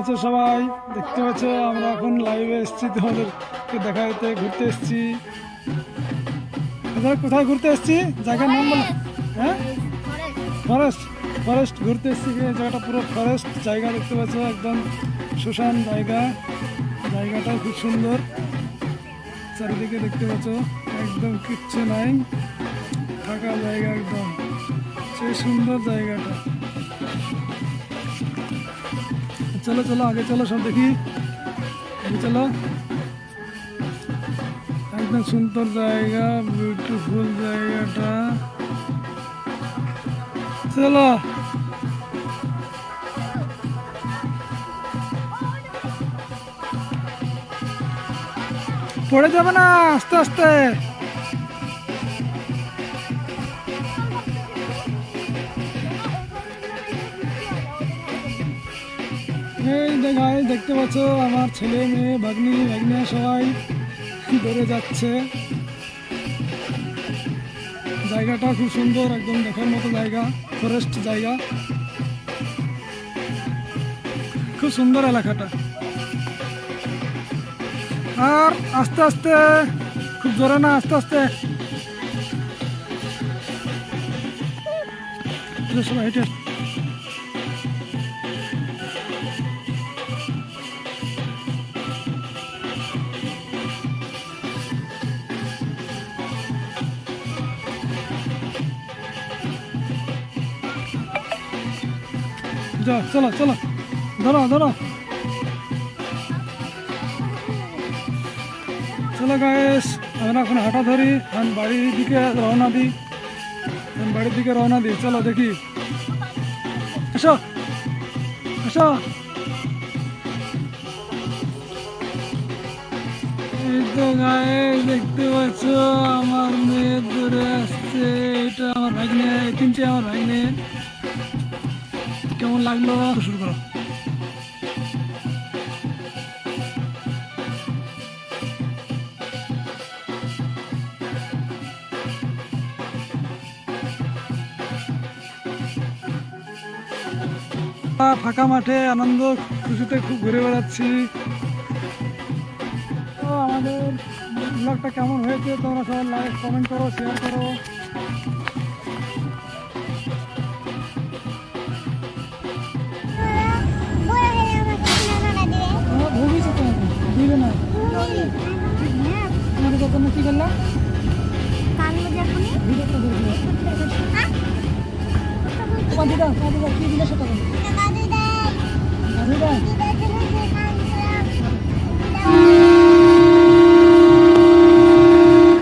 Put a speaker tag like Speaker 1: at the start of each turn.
Speaker 1: আছো সবাই? দেখতে পাচ্ছ, আমরা এখন লাইভে এসেছি তোমাদেরকে দেখাতে ঘুরতে এসেছি। কোথায় কোথায় ঘুরতে এসেছি? জায়গার নাম বলো। হ্যাঁ? ফরেস্ট ফরেস্ট ঘুরতে এসেছি জায়গাটা পুরো ফরেস্ট জায়গা দেখতে পাচ্ছ, একদম শুশান জায়গা। জায়গাটা খুব সুন্দর। চারিদিকে দেখতে পাচ্ছ, একদম কিচ্ছু নাই। ফাঁকা জায়গা একদম। সেই সুন্দর জায়গাটা। চলো চলো, আগে চলো সব দেখি। চলো। একদম সুন্দর জায়গা বিউটিফুল জায়গাটা। চলো। পড়ে যাবে না, আস্তে আস্তে। এই দেখতে পাচ্ছ আমার ছেলে মেয়ে ভাগ্নি ভাগ্নে সবাই দৌড়ে যাচ্ছে। জায়গাটা খুব সুন্দর একদম দেখার মতো জায়গা ফরেস্ট জায়গা। খুব সুন্দর এলাকাটা। আর আস্তে আস্তে খুব জোরে না আস্তে আস্তে। চলো, হেঁটে যাও চলো চলো। ধরো ধরো। চলো গায়েস আমরা এখন হাঁটা ধরি। এখন বাড়ির দিকে রওনা দিই। এখন বাড়ির দিকে রওনা দিই। চলো দেখি। এসো। এসো। এই গায়ে দেখতে পাচ্ছ, আমার মেয়ে দূরে আসছে। এটা আমার ভাগ্নে, তিনটে আমার ভাগ্নে। কেমন লাগল? শুরু করো। ফাঁকা মাঠে আনন্দ খুশিতে খুব ঘুরে বেড়াচ্ছি। তো আমাদের ব্লগটা কেমন হয়েছে তোমরা সবাই লাইক কমেন্ট করো শেয়ার করো। ভিডিও করতে কি করলাম ভিডিও করে দিল কি দিলে সেটা দাদু দেয়